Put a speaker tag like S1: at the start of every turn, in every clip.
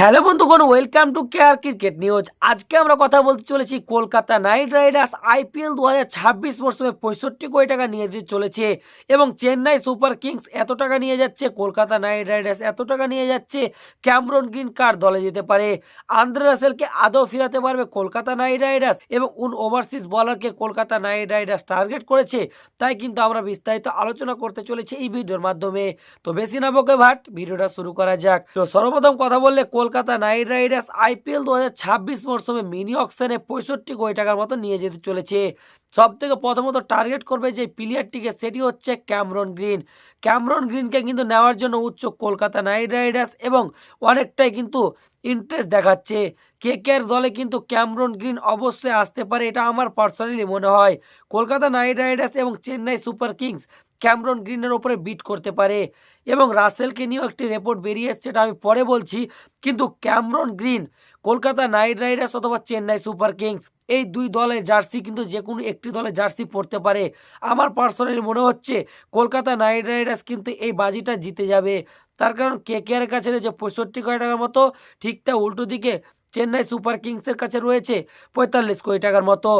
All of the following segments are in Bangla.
S1: হ্যালো বন্ধুগণ welcome to care cricket news আজকে আমরা কথা বলতে চলেছি কলকাতা নাইট রাইডার্স আইপিএল দু হাজার ছাব্বিশ মরশুমে পঁয়ষট্টি কোটি টাকা নিয়ে দিতে চলেছে এবং চেন্নাই সুপার কিংস এত টাকা নিয়ে যাচ্ছে, কলকাতা নাইট রাইডার্স এত টাকা নিয়ে যাচ্ছে, ক্যামরন গ্রিন কার দলে যেতে পারে? আন্দ্রে রাসেলকে আদৌ ফিরাতে পারবে কলকাতা নাইট রাইডার্স এবং উন ওভারসিজ বলারকে কলকাতা নাইট রাইডার্স টার্গেট করেছে? তাই কিন্তু আমরা বিস্তারিত আলোচনা করতে চলেছি এই ভিডিওর মাধ্যমে। তো বেশি না বকে ভাট, ভিডিওটা শুরু করা যাক। তো সর্বপ্রথম কথা বললে কলকাতা নাইট রাইডার্স আইপিএল দু হাজার ছাব্বিশ মরশুমে মিনি অকশনে পঁয়ষট্টি কোটি টাকার মতো নিয়ে যেতে চলেছে। সব থেকে প্রথমত টার্গেট করবে যে প্লেয়ারটিকে সেটি হচ্ছে ক্যামরন গ্রিন। ক্যামরন গ্রিনকে কিন্তু নেওয়ার জন্য উচ্চ কলকাতা নাইট রাইডার্স এবং অনেকটাই কিন্তু ইন্টারেস্ট দেখাচ্ছে। কে কের দলে কিন্তু ক্যামরন গ্রিন অবশ্যই আসতে পারে, এটা আমার পার্সোনালি মনে হয়। কলকাতা নাইট রাইডার্স এবং চেন্নাই সুপার কিংস ক্যামরন গ্রিনের ওপরে বিট করতে পারে এবং রাসেলকে নিয়েও একটি রিপোর্ট বেরিয়ে এসছে, এটা আমি পরে বলছি। কিন্তু Cameron Green Kolkata Knight Riders অথবা চেন্নাই সুপার কিংস এই দুই দলের জার্সি কিন্তু যে কোনো একটি দলের জার্সি পড়তে পারে। আমার পার্সোনালি মনে হচ্ছে কলকাতা নাইট রাইডার্স কিন্তু এই বাজিটা জিতে যাবে। তার কারণ কে কে আর কাছে রয়েছে পঁয়ষট্টি কোটি টাকার মতো, ঠিক তা উল্টো দিকে চেন্নাই সুপার কিংসের কাছে রয়েছে পঁয়তাল্লিশ কোটি টাকার মতো।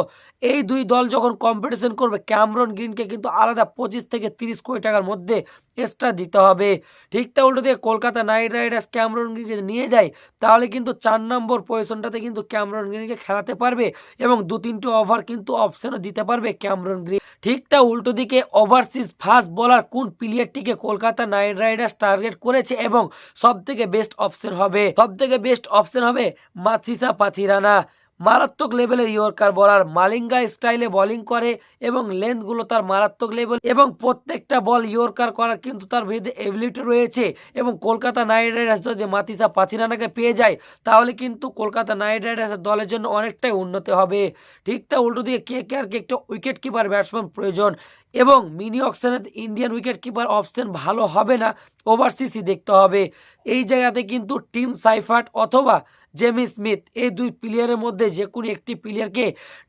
S1: এই দুই দল যখন কম্পিটিশন করবে, ক্যামরন গ্রিনকে কিন্তু আলাদা পঁচিশ থেকে তিরিশ কোটি টাকার মধ্যে এক্সট্রা দিতে হবে। ঠিক তা উল্টো দিকে কলকাতা নাইট রাইডার্স ক্যামরন গ্রিনকে নিয়ে যায়, তাহলে কিন্তু চার নম্বর পজিশনটাতে কিন্তু ক্যামরন গ্রিনকে খেলাতে পারবে এবং দু তিনটে ওভার কিন্তু অপশনও দিতে পারবে ক্যামরন গ্রিন ঠিক তা উল্টো দিকে ওভারসিজ ফাস্ট বলার কোন প্লেয়ারটিকে কলকাতা নাইট রাইডার্স টার্গেট করেছে এবং সব থেকে বেস্ট অপশন হবে? সব থেকে বেস্ট অপশন হবে মাথিসা পাথিরানা। মারাত্মক লেভেলের ইয়র্কার বলার মালিঙ্গা স্টাইলে বোলিং করে এবং লেন্থগুলো তার মারাত্মক লেভেল এবং প্রত্যেকটা বল ইয়র্কার করার কিন্তু তার ভেদে এবিলিটি রয়েছে এবং কলকাতা নাইট রাইডার্স যদি মাতিসা পাথিরানাকে পেয়ে যায়, তাহলে কিন্তু কলকাতা নাইট রাইডার্সের দলের জন্য অনেকটাই উন্নতি হবে। ঠিক তা উল্টো দিকে কে কে আর কে একটা উইকেট কিপার ব্যাটসম্যান প্রয়োজন এবং মিনি অপশানে ইন্ডিয়ান উইকেট কিপার অপশন ভালো হবে না। ওভারসিসই দেখতে হবে। এই জায়গাতে কিন্তু টিম সাইফার্ট অথবা জেমি স্মিথ এই দুই প্লেয়ারের মধ্যে যে কোনো একটি প্লেয়ারকে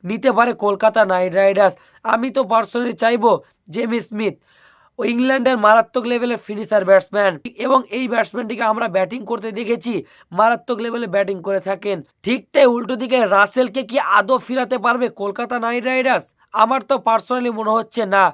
S1: নিতে পারে কলকাতা নাইট রাইডার্স। আমি তো পার্সোনালি চাইব জেমি স্মিথ ইংল্যান্ডের মারাত্মক লেভেলের ফিনিশার ব্যাটসম্যান এবং এই ব্যাটসম্যানটিকে আমরা ব্যাটিং করতে দেখেছি, মারাত্মক লেভেলে ব্যাটিং করে থাকেন। ঠিক তাই উল্টো দিকে রাসেলকে কি আদৌ ফিরাতে পারবে কলকাতা নাইট রাইডার্স? আমার তো পার্সোনালি মনে হচ্ছে না।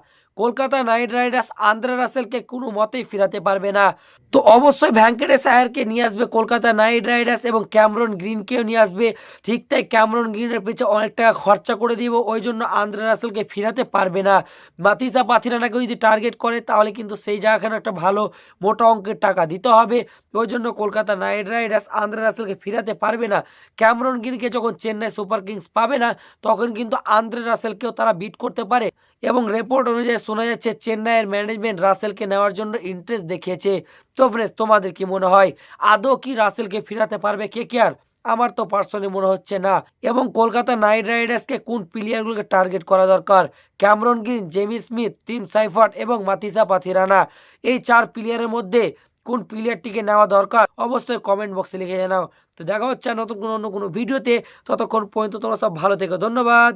S1: কলকাতা নাইট রাইডার্স আন্দ্রা রাসেলকে কোনো মতেই ফিরাতে পারবে না। তো অবশ্যই ভ্যাঙ্কটেশ আয়ারকে নিয়ে আসবে কলকাতা নাইট রাইডার্স এবং ক্যামরন গ্রিনকেও নিয়ে আসবে। ঠিক তাই ক্যামরন গ্রিনের পিছিয়ে অনেক টাকা খরচা করে দিব, ওই জন্য আন্দ্রা রাসেলকে ফিরাতে পারবে না। মাতিসা পাথিরানাকে যদি টার্গেট করে, তাহলে কিন্তু সেই জায়গাখানে একটা ভালো মোটা অঙ্কের টাকা দিতে হবে। ওই জন্য কলকাতা নাইট রাইডার্স আন্দ্রা রাসেলকে ফিরাতে পারবে না। ক্যামরন গ্রিনকে যখন চেন্নাই সুপার কিংস পাবে না, তখন কিন্তু আন্দ্রে রাসেলকেও তারা বিট করতে পারে। এবং রিপোর্ট অনুযায়ী শোনা যাচ্ছে চেন্নাইয়ের ম্যানেজমেন্ট রাসেলকে নেওয়ার জন্য ইন্টারেস্ট দেখিয়েছে। তো ফ্রেন্ডস তোমাদের কি মনে হয়? আদৌ কি রাসেলকে ফিরাতে পারবে কে কে আর আমার তো পার্সোনালি মনে হচ্ছে না। এবং কলকাতা নাইট রাইডার্সকে কোন প্লেয়ারগুলোকে টার্গেট করা দরকার? Cameron Green, Jamie Smith, Tim Seifert এবং মাতিসা পাথিরানা। এই চার প্লেয়ারের মধ্যে কোন প্লেয়ারটিকে নেওয়া দরকার? অবশ্যই কমেন্ট বক্সে লিখে জানাও। তো দেখা হচ্ছে নতুন কোনো অন্য কোনো ভিডিওতে। ততক্ষণ পর্যন্ত তোমরা সব ভালো থেকো। ধন্যবাদ।